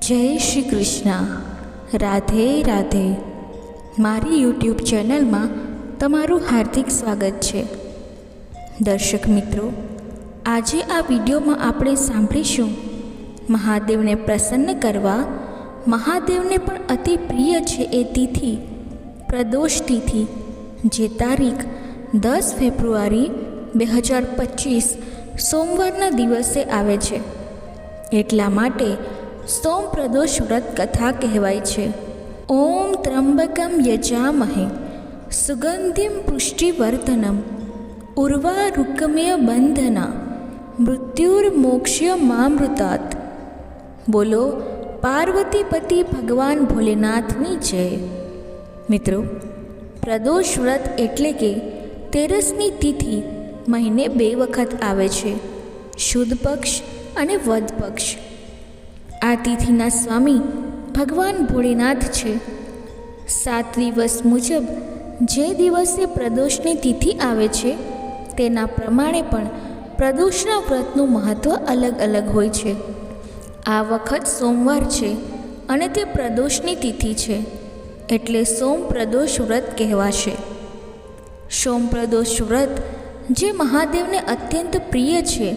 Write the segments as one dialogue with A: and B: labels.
A: જય શ્રી કૃષ્ણ. રાધે રાધે. મારી યુટ્યુબ ચેનલમાં તમારું હાર્દિક સ્વાગત છે. દર્શક મિત્રો, આજે આ વિડીયોમાં આપણે સાંભળીશું મહાદેવને પ્રસન્ન કરવા મહાદેવને પણ અતિ પ્રિય છે એ તિથિ, પ્રદોષ તિથિ, જે તારીખ દસ ફેબ્રુઆરી બે હજાર પચીસ સોમવારના દિવસે આવે છે. એટલા માટે સોમ પ્રદોષ વ્રત કથા કહેવાય છે. ઓમ ત્રંબકમ યજામહે, સુગંધિમ પુષ્ટિવર્ધનમ, ઉર્વારુકમ્ય બંધના, મૃત્યુર્મોક્ષ્ય મામૃતાત. બોલો, પાર્વતીપતિ ભગવાન ભોલેનાથની જય. મિત્રો પ્રદોષ વ્રત એટલે કે તેરસની તિથિ મહિને બે વખત આવે છે. શુદ્ધ પક્ષ અને વધ પક્ષ. આ તિથિના સ્વામી ભગવાન ભોળેનાથ છે. સાત દિવસ મુજબ જે દિવસે પ્રદોષની તિથિ આવે છે, તેના પ્રમાણે પણ પ્રદોષના વ્રતનું મહત્ત્વ અલગ અલગ હોય છે. આ વખત સોમવાર છે અને તે પ્રદોષની તિથિ છે, એટલે સોમ પ્રદોષ વ્રત કહેવાશે. સોમ પ્રદોષ વ્રત જે મહાદેવને અત્યંત પ્રિય છે.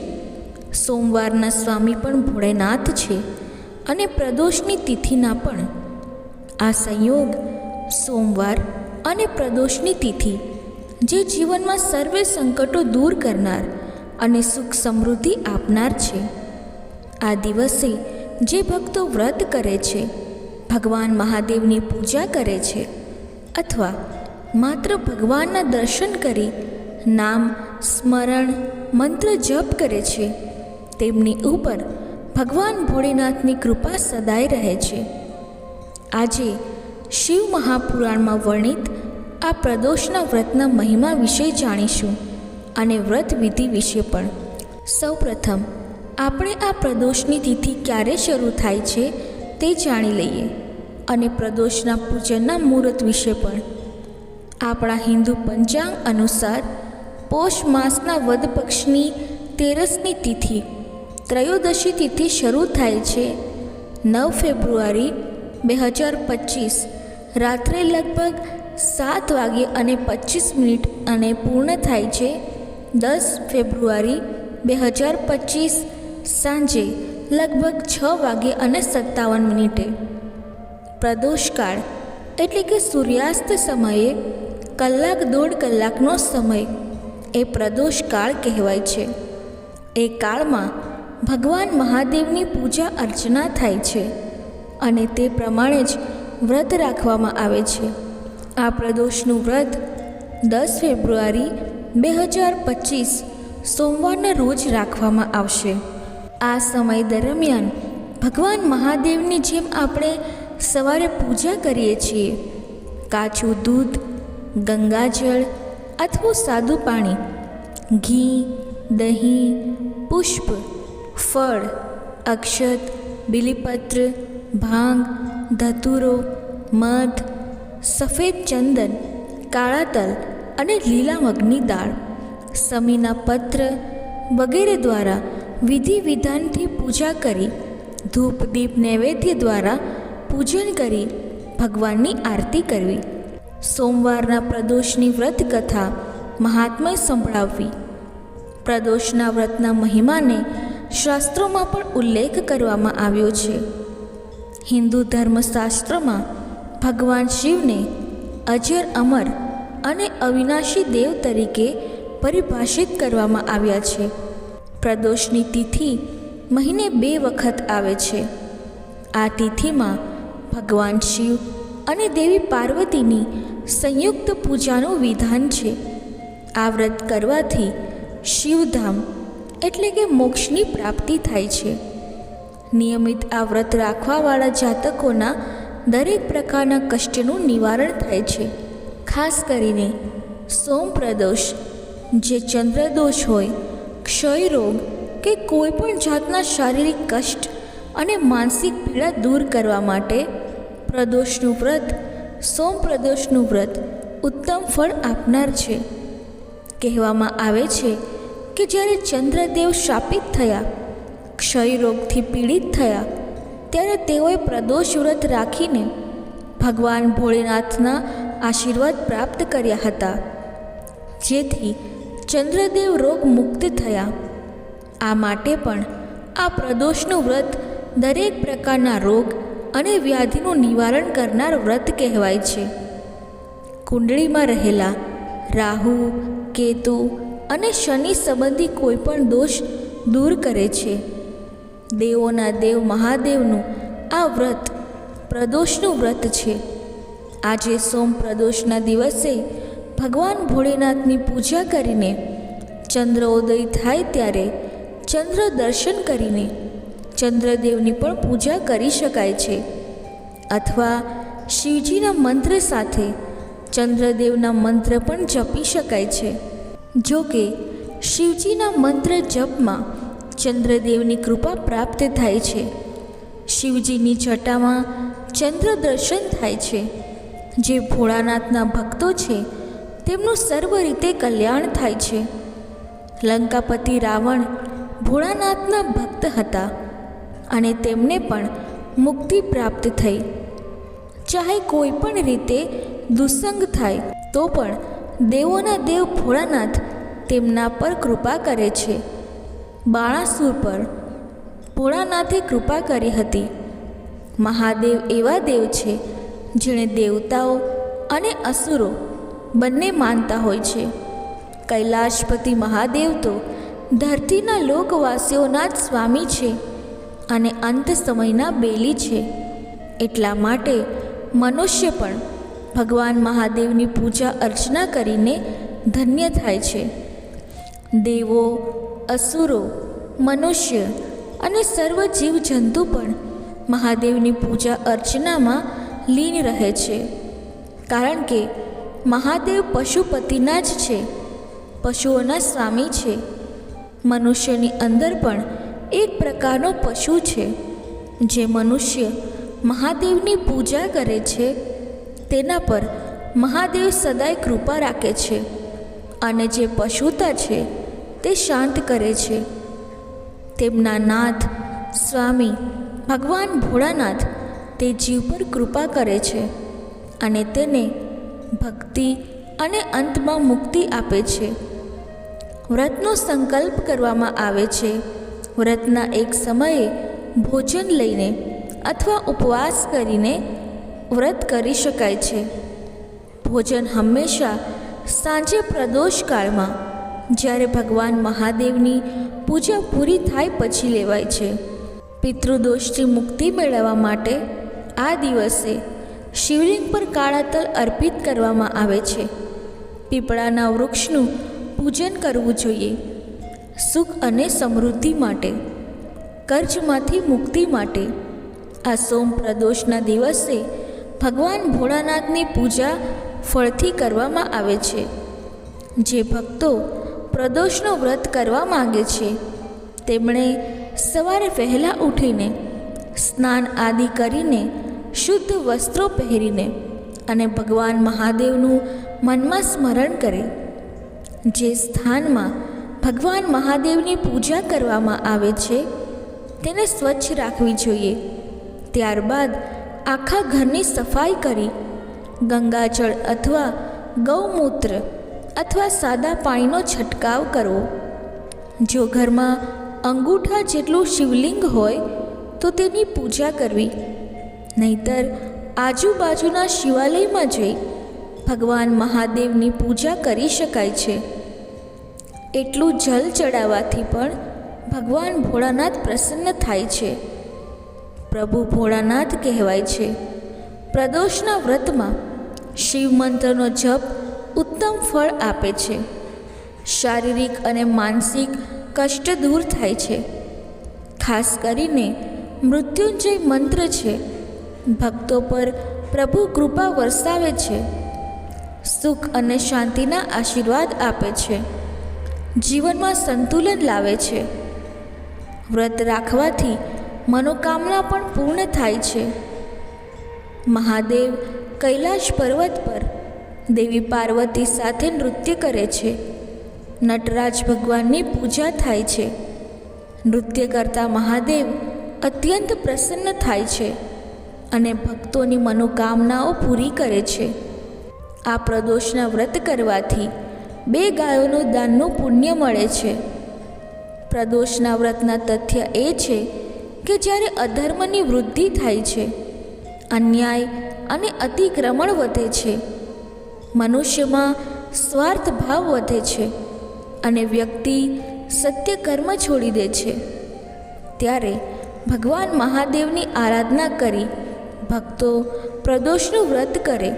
A: સોમવારના સ્વામી પણ ભોળેનાથ છે. અને પ્રદોષની તિથિના પણ. આ સંયોગ સોમવાર અને પ્રદોષની તિથિ, જે જીવનમાં સર્વે સંકટો દૂર કરનાર અને સુખ સમૃદ્ધિ આપનાર છે. આ દિવસે જે ભક્તો વ્રત કરે છે, ભગવાન મહાદેવની પૂજા કરે છે, અથવા માત્ર ભગવાનના દર્શન કરી નામ, સ્મરણ, મંત્ર જપ કરે છે, તેમની ઉપર ભગવાન ભોળેનાથની કૃપા સદાય રહે છે. આજે શિવ મહાપુરાણમાં વર્ણિત આ પ્રદોષના વ્રતના મહિમા વિશે જાણીશું અને વ્રત વિધિ વિશે પણ. સૌપ્રથમ, આપણે આ પ્રદોષની તિથિ ક્યારે શરૂ થાય છે તે જાણી લઈએ અને પ્રદોષના પૂજનના મુહૂર્ત વિશે પણ. આપણા હિન્દુ પંચાંગ અનુસાર પોષ માસના વદ પક્ષની તેરસની તિથિ ત્રયોદશી તિથિ શરૂ થાય છે. નવ ફેબ્રુઆરી બે હજાર પચીસ રાત્રે લગભગ સાત વાગે અને પચીસ મિનિટ અને પૂર્ણ થાય છે. દસ ફેબ્રુઆરી બે હજાર પચીસ સાંજે લગભગ છ વાગે અને સત્તાવન મિનિટે. પ્રદોષકાળ એટલે કે સૂર્યાસ્ત સમયે કલાક દોઢ કલાકનો સમય એ પ્રદોષકાળ કહેવાય છે. એ કાળમાં ભગવાન મહાદેવની પૂજા અર્ચના થાય છે અને તે પ્રમાણે જ વ્રત રાખવામાં આવે છે. આ પ્રદોષનું વ્રત દસ ફેબ્રુઆરી બે હજાર પચીસ સોમવારના રોજ રાખવામાં આવશે. આ સમય દરમિયાન ભગવાન મહાદેવની જેમ આપણે સવારે પૂજા કરીએ છીએ. કાચું દૂધ, ગંગાજળ અથવા સાદું પાણી, ઘી, દહીં, પુષ્પ ફળ, અક્ષત, બિલીપત્ર, ભાંગ, ધતુરો, મધ, સફેદ ચંદન, કાળા તલ અને લીલા મગની દાળ. સમીના પત્ર વગેરે દ્વારા વિધિ વિધાનથી પૂજા કરી, ધૂપ દીપ નૈવેદ્ય દ્વારા પૂજન કરી ભગવાનની આરતી કરવી. સોમવારના પ્રદોષની વ્રત કથા મહાત્મય સંભળાવવી. પ્રદોષના વ્રતના મહિમાને શાસ્ત્રોમાં પણ ઉલ્લેખ કરવામાં આવ્યો છે. હિન્દુ ધર્મશાસ્ત્રમાં ભગવાન શિવને અજર અમર અને અવિનાશી દેવ તરીકે પરિભાષિત કરવામાં આવ્યા છે. પ્રદોષની તિથિ મહિને બે વખત આવે છે. આ તિથિમાં ભગવાન શિવ અને દેવી પાર્વતીની સંયુક્ત પૂજાનું વિધાન છે. આ વ્રત કરવાથી શિવધામ એટલે કે મોક્ષની પ્રાપ્તિ થાય છે. નિયમિત આ વ્રત રાખવાવાળા જાતકોના દરેક પ્રકારના કષ્ટનું નિવારણ થાય છે. ખાસ કરીને સોમ પ્રદોષ, જે ચંદ્રદોષ હોય, ક્ષય રોગ કે કોઈપણ જાતના શારીરિક કષ્ટ અને માનસિક પીડા દૂર કરવા માટે પ્રદોષનું વ્રત, સોમ પ્રદોષનું વ્રત ઉત્તમ ફળ આપનાર છે. કહેવામાં આવે છે કે જ્યારે ચંદ્રદેવ શાપિત થયા ક્ષય રોગથી પીડિત થયા, ત્યારે તેઓએ પ્રદોષ વ્રત રાખીને ભગવાન ભોળેનાથના આશીર્વાદ પ્રાપ્ત કર્યા હતા. જેથી ચંદ્રદેવ રોગ મુક્ત થયા. આ માટે પણ આ પ્રદોષનું વ્રત દરેક પ્રકારના રોગ અને વ્યાધિનું નિવારણ કરનાર વ્રત કહેવાય છે. કુંડળીમાં રહેલા રાહુ, કેતુ અને શનિ સંબંધી કોઈપણ દોષ દૂર કરે છે. દેવોના દેવ મહાદેવનું આ વ્રત પ્રદોષનું વ્રત છે. આજે સોમ પ્રદોષના દિવસે ભગવાન ભોળેનાથની પૂજા કરીને ચંદ્રોદય થાય ત્યારે ચંદ્ર દર્શન કરીને ચંદ્રદેવની પણ પૂજા કરી શકાય છે. અથવા શિવજીના મંત્ર સાથે ચંદ્રદેવના મંત્ર પણ જપી શકાય છે. જો કે, શિવજીના મંત્ર જપમાં ચંદ્રદેવની કૃપા પ્રાપ્ત થાય છે. શિવજીની જટામાં ચંદ્ર દર્શન થાય છે. જે ભોળાનાથના ભક્તો છે, તેમનું સર્વ રીતે કલ્યાણ થાય છે. લંકાપતિ રાવણ ભોળાનાથના ભક્ત હતા અને તેમને પણ મુક્તિ પ્રાપ્ત થઈ. ચાહે કોઈ પણ રીતે દુસંગ થાય, તો પણ દેવોના દેવ ભોળાનાથ તેમના પર કૃપા કરે છે. બાણાસુર પર ભોળાનાથે કૃપા કરી હતી. મહાદેવ એવા દેવ છે, જેણે દેવતાઓ અને અસુરો બંને માનતા હોય છે. કૈલાશપતિ મહાદેવ તો ધરતીના લોકવાસીઓના જ સ્વામી છે અને અંત સમયના બેલી છે. એટલા માટે મનુષ્ય પણ ભગવાન મહાદેવની પૂજા અર્ચના કરીને ધન્ય થાય છે. દેવો, અસુરો, મનુષ્ય અને સર્વ જીવજંતુ પણ મહાદેવની પૂજા અર્ચનામાં લીન રહે છે. કારણ કે મહાદેવ પશુપતિના જ છે, પશુઓના સ્વામી છે. મનુષ્યની અંદર પણ એક પ્રકારનો પશુ છે, જે મનુષ્ય મહાદેવની પૂજા કરે છે તેના પર મહાદેવ સદાય કૃપા રાખે છે અને જે પશુતા છે તે શાંત કરે છે. તેમના નાથ, સ્વામી, ભગવાન ભોળાનાથ તે જીવ પર કૃપા કરે છે અને તેને ભક્તિ અને અંતમાં મુક્તિ આપે છે. વ્રતનો સંકલ્પ કરવામાં આવે છે. વ્રતના એક સમયે ભોજન લઈને અથવા ઉપવાસ કરીને વ્રત કરી શકાય છે. ભોજન હંમેશા સાંજે પ્રદોષ કાળમાં, જ્યારે ભગવાન મહાદેવની પૂજા પૂરી થાય પછી લેવાય છે. પિતૃદોષથી મુક્તિ મેળવવા માટે આ દિવસે શિવલિંગ પર કાળા તલ અર્પિત કરવામાં આવે છે. પીપળાના વૃક્ષનું પૂજન કરવું જોઈએ. સુખ અને સમૃદ્ધિ માટે, કર્જમાંથી મુક્તિ માટે. આ સોમ પ્રદોષના દિવસે ભગવાન ભોળાનાથની પૂજા ફળથી કરવામાં આવે છે. જે ભક્તો પ્રદોષનો વ્રત કરવા માગે છે, તેમણે સવારે વહેલા ઉઠીને સ્નાન આદિ કરીને શુદ્ધ વસ્ત્રો પહેરીને અને ભગવાન મહાદેવનું મનમાં સ્મરણ કરે. જે સ્થાનમાં ભગવાન મહાદેવની પૂજા કરવામાં આવે છે, તેને સ્વચ્છ રાખવી જોઈએ. ત્યારબાદ આખા ઘરની સફાઈ કરી. ગંગાજળ અથવા ગૌમૂત્ર અથવા સાદા પાણીનો છંટકાવ કરવો. જો ઘરમાં અંગૂઠા જેટલું શિવલિંગ હોય, તો તેની પૂજા કરવી. નહીતર આજુબાજુના શિવાલયમાં જઈ ભગવાન મહાદેવની પૂજા કરી શકાય છે. એટલું જલ ચડાવવાથી પણ ભગવાન ભોળાનાથ પ્રસન્ન થાય છે. પ્રભુ ભોળાનાથ કહેવાય છે. પ્રદોષના વ્રતમાં શિવ મંત્રનો જપ ઉત્તમ ફળ આપે છે. શારીરિક અને માનસિક કષ્ટ દૂર થાય છે. ખાસ કરીને મૃત્યુંજય મંત્ર છે. ભક્તો પર પ્રભુ કૃપા વરસાવે છે. સુખ અને શાંતિના આશીર્વાદ આપે છે. જીવનમાં સંતુલન લાવે છે. વ્રત રાખવાથી મનોકામના પણ પૂર્ણ થાય છે. મહાદેવ કૈલાશ પર્વત પર દેવી પાર્વતી સાથે નૃત્ય કરે છે. નટરાજ ભગવાનની પૂજા થાય છે. નૃત્ય કરતા મહાદેવ અત્યંત પ્રસન્ન થાય છે અને ભક્તોની મનોકામનાઓ પૂરી કરે છે. આ પ્રદોષના વ્રત કરવાથી બે ગાયોનું દાનનું પુણ્ય મળે છે. પ્રદોષના વ્રતના તથ્ય એ છે કે જ્યારે અધર્મની વૃદ્ધિ થાય છે, અન્યાય અને અતિક્રમણ વધે છે. મનુષ્યમાં સ્વાર્થ ભાવ વધે છે અને વ્યક્તિ સત્ય કર્મ છોડી દે છે. ત્યારે ભગવાન મહાદેવની આરાધના કરી ભક્તો પ્રદોષનું વ્રત કરે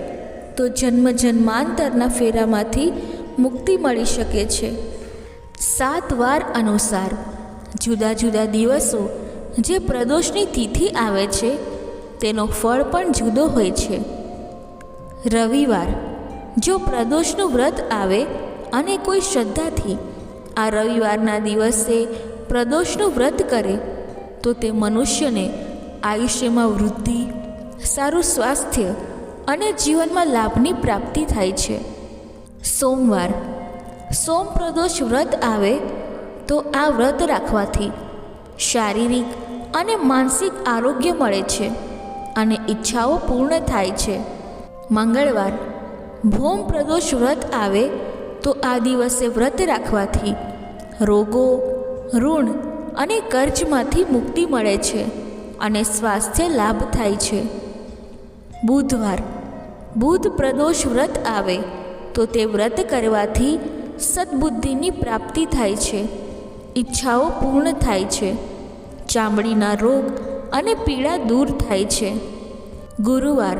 A: તો જન્મ જન્માંતરના ફેરામાંથી મુક્તિ મળી શકે છે. સાત વાર અનુસાર જુદા જુદા દિવસો જે પ્રદોષની તિથિ આવે છે, તેનો ફળ પણ જુદો હોય છે. રવિવાર. જો પ્રદોષનું વ્રત આવે અને કોઈ શ્રદ્ધાથી આ રવિવારના દિવસે પ્રદોષનું વ્રત કરે, તો તે મનુષ્યને આયુષ્યમાં વૃદ્ધિ, સારું સ્વાસ્થ્ય અને જીવનમાં લાભની પ્રાપ્તિ થાય છે. સોમવાર. સોમ પ્રદોષ વ્રત આવે, તો આ વ્રત રાખવાથી શારીરિક અને માનસિક આરોગ્ય મળે છે અને ઈચ્છાઓ પૂર્ણ થાય છે. મંગળવાર, ભોમ પ્રદોષ વ્રત આવે તો આ દિવસે વ્રત રાખવાથી રોગો, ઋણ અને કર્જમાંથી મુક્તિ મળે છે અને સ્વાસ્થ્ય લાભ થાય છે. બુધવાર, બુધ પ્રદોષ વ્રત આવે તો તે વ્રત કરવાથી સદબુદ્ધિની પ્રાપ્તિ થાય છે. ઈચ્છાઓ પૂર્ણ થાય છે. ચામડીના રોગ અને પીડા દૂર થાય છે. ગુરુવાર,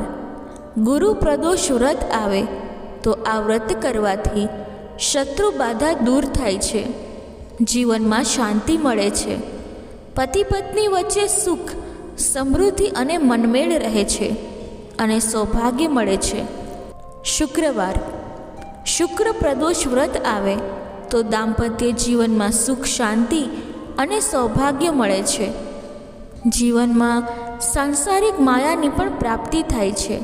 A: ગુરુ પ્રદોષ વ્રત આવે તો આ વ્રત કરવાથી શત્રુ બાધા દૂર થાય છે. જીવનમાં શાંતિ મળે છે. પતિ પત્ની વચ્ચે સુખ, સમૃદ્ધિ અને મનમેળ રહે છે અને સૌભાગ્ય મળે છે. શુક્રવાર, શુક્ર પ્રદોષ વ્રત આવે તો દાંપત્ય જીવનમાં સુખ, શાંતિ અને સૌભાગ્ય મળે છે. જીવનમાં સાંસારિક માયાની પણ પ્રાપ્તિ થાય છે.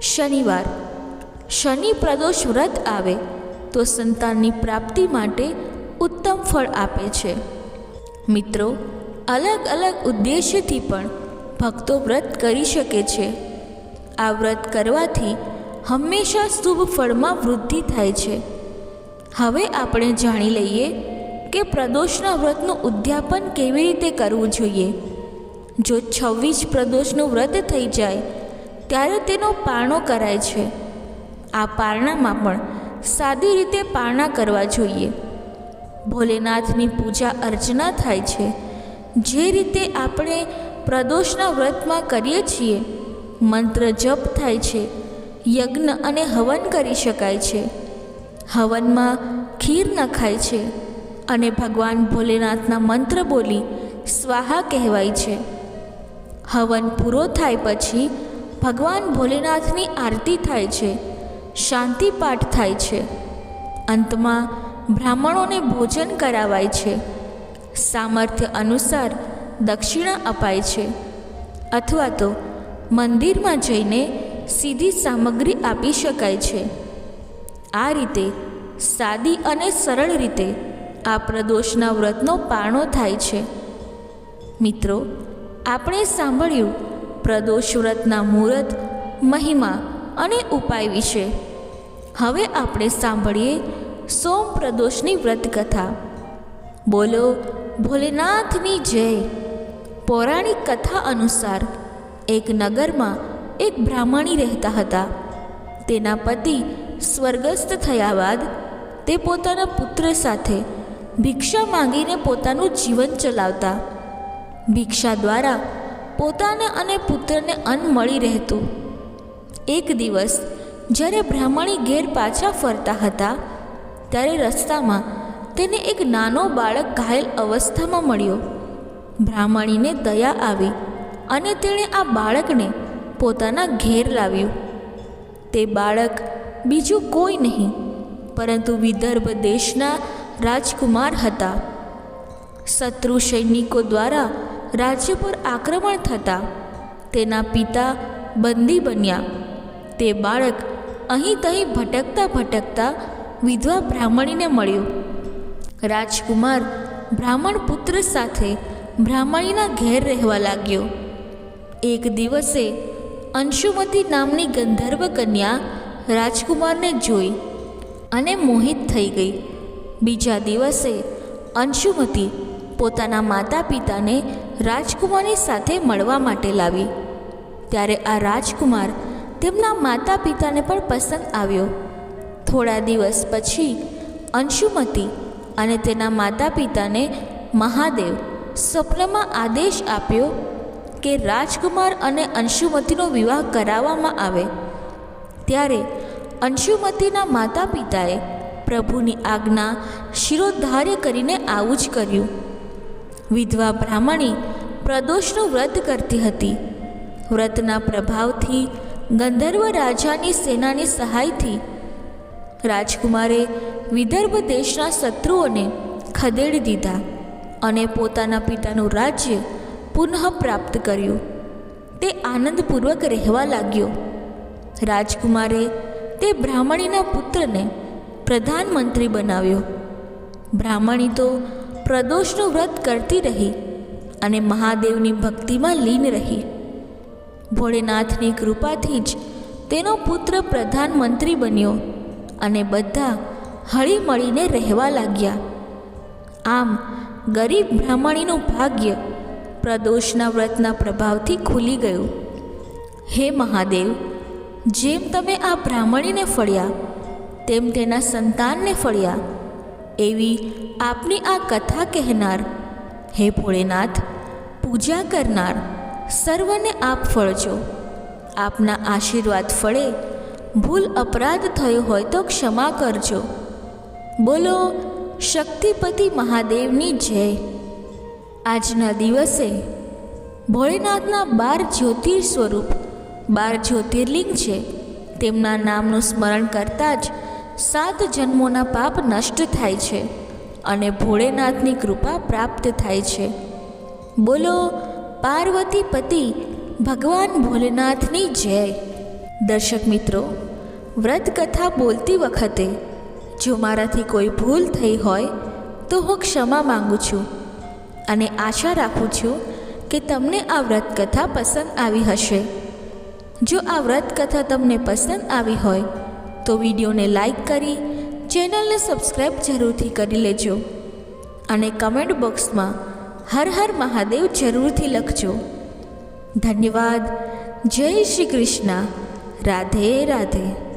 A: શનિવાર, શનિ પ્રદોષ વ્રત આવે તો સંતાનની પ્રાપ્તિ માટે ઉત્તમ ફળ આપે છે. મિત્રો, અલગ અલગ ઉદ્દેશ્યથી પણ ભક્તો વ્રત કરી શકે છે. આ વ્રત કરવાથી હંમેશા શુભ ફળમાં વૃદ્ધિ થાય છે. હવે આપણે જાણી લઈએ કે પ્રદોષના વ્રતનું ઉદ્યાપન કેવી રીતે કરવું જોઈએ? જો છવ્વીસ પ્રદોષનું વ્રત થઈ જાય, ત્યારે તેનો પારણો કરાય છે. આ પારણામાં પણ સાદી રીતે પારણા કરવા જોઈએ. ભોલેનાથની પૂજા અર્ચના થાય છે. જે રીતે આપણે પ્રદોષના વ્રતમાં કરીએ છીએ, મંત્ર જપ થાય છે, યજ્ઞ અને હવન કરી શકાય છે. હવનમાં ખીર નખાય છે. અને ભગવાન ભોલેનાથના મંત્ર બોલી, સ્વાહા કહેવાય છે. હવન પૂરો થાય પછી ભગવાન ભોલેનાથની આરતી થાય છે, શાંતિ પાઠ થાય છે. અંતમાં બ્રાહ્મણોને ભોજન કરાવાય છે. સામર્થ્ય અનુસાર દક્ષિણા અપાય છે. અથવા તો મંદિરમાં જઈને સીધી સામગ્રી આપી શકાય છે. આ રીતે સાદી અને સરળ રીતે આ પ્રદોષના વ્રતનો પારણો થાય છે. મિત્રો, આપણે સાંભળ્યું પ્રદોષ વ્રતના મુહૂર્ત, મહિમા અને ઉપાય વિશે. હવે આપણે સાંભળીએ સોમ પ્રદોષની વ્રત કથા બોલો, ભોલેનાથની જય. પૌરાણિક કથા અનુસાર એક નગરમાં એક બ્રાહ્મણી રહેતા હતા. તેના પતિ સ્વર્ગસ્થ થયા બાદ તે પોતાના પુત્ર સાથે ભિક્ષા માંગીને પોતાનું જીવન ચલાવતા. ભિક્ષા દ્વારા પોતાને અને પુત્રને અન્ન મળી રહેતું. એક દિવસ, જ્યારે બ્રાહ્મણી ઘેર પાછા ફરતા હતા, ત્યારે રસ્તામાં તેને એક નાનો બાળક ઘાયલ અવસ્થામાં મળ્યો. બ્રાહ્મણીને દયા આવી અને તેણે આ બાળકને પોતાના ઘેર લાવ્યું. તે બાળક બીજું કોઈ નહીં, પરંતુ વિદર્ભ દેશના રાજકુમાર હતા. શત્રુ સૈનિકો દ્વારા રાજ્ય પર આક્રમણ થતાં તેના પિતા બંદી બન્યા. તે બાળક અહીં તહીં ભટકતા ભટકતા વિધવા બ્રાહ્મણીને મળ્યો. રાજકુમાર બ્રાહ્મણ પુત્ર સાથે બ્રાહ્મણીના ઘેર રહેવા લાગ્યો. એક દિવસે અંશુમતી નામની ગંધર્વ કન્યા રાજકુમારને જોઈ અને મોહિત થઈ ગઈ. બીજા દિવસે અંશુમતી પોતાના માતા પિતાને રાજકુમારની સાથે મળવા માટે લાવી. ત્યારે આ રાજકુમાર તેમના માતા પિતાને પણ પસંદ આવ્યો. થોડા દિવસ પછી અંશુમતી અને તેના માતા પિતાને મહાદેવ સ્વપ્નમાં આદેશ આપ્યો કે રાજકુમાર અને અંશુમતીનો વિવાહ કરાવવામાં આવે. ત્યારે અંશુમતીના માતા પિતાએ પ્રભુની આજ્ઞા શિરોધાર્ય કરીને આવું જ કર્યું. વિધવા બ્રાહ્મણી પ્રદોષનું વ્રત કરતી હતી. વ્રતના પ્રભાવથી ગંધર્વ રાજાની સેનાની સહાયથી રાજકુમારે વિદર્ભ દેશના શત્રુઓને ખદેડી દીધા અને પોતાના પિતાનું રાજ્ય પુનઃ પ્રાપ્ત કર્યું. તે આનંદપૂર્વક રહેવા લાગ્યો. રાજકુમારે તે બ્રાહ્મણીના પુત્રને પ્રધાનમંત્રી બનાવ્યો. બ્રાહ્મણી તો પ્રદોષનું વ્રત કરતી રહી અને મહાદેવની ભક્તિમાં લીન રહી. ભોળેનાથની કૃપાથી જ તેનો પુત્ર પ્રધાનમંત્રી બન્યો અને બધા હળીમળીને રહેવા લાગ્યા. આમ ગરીબ બ્રાહ્મણીનું ભાગ્ય પ્રદોષના વ્રતના પ્રભાવથી ખુલી ગયું. હે મહાદેવ, જેમ તમે આ બ્રાહ્મણીને ફળ્યા તેમ તેના સંતાનને ફળ્યા. એવી આપની આ કથા કહેનાર, હે ભોળેનાથ, પૂજા કરનાર, સર્વને આપ ફળજો. આપના આશીર્વાદ ફળે, ભૂલ અપરાધ થયો હોય તો ક્ષમા કરજો. બોલો, શક્તિપતિ મહાદેવની જય. આજના દિવસે ભોળેનાથના બાર જ્યોતિર સ્વરૂપ, બાર જ્યોતિર્લિંગ છે. તેમના નામનું સ્મરણ કરતાં જ સાત જન્મોના પાપ નષ્ટ થાય છે અને ભોળેનાથની કૃપા પ્રાપ્ત થાય છે. બોલો, પાર્વતી પતિ, ભગવાન ભોલેનાથની જય. દર્શક મિત્રો વ્રત કથા બોલતી વખતે, જો મારાથી કોઈ ભૂલ થઈ હોય, તો હું ક્ષમા માંગુ છું અને આશા રાખું છું કે તમને આ વ્રત કથા પસંદ આવી હશે. જો આ વ્રત કથા તમને પસંદ આવી હોય તો વિડીયોને લાઇક કરી, ચેનલને સબસ્ક્રાઈબ જરૂરથી કરી લેજો. અને કમેન્ટ બોક્સમાં હર હર મહાદેવ જરૂરથી લખજો. ધન્યવાદ. જય શ્રી કૃષ્ણ. રાધે રાધે.